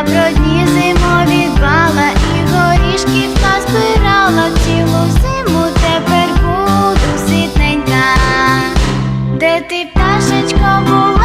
Добродні зимові бала і горішки та збирала цілу зиму тепер буду ситненька, де ти пташечко був.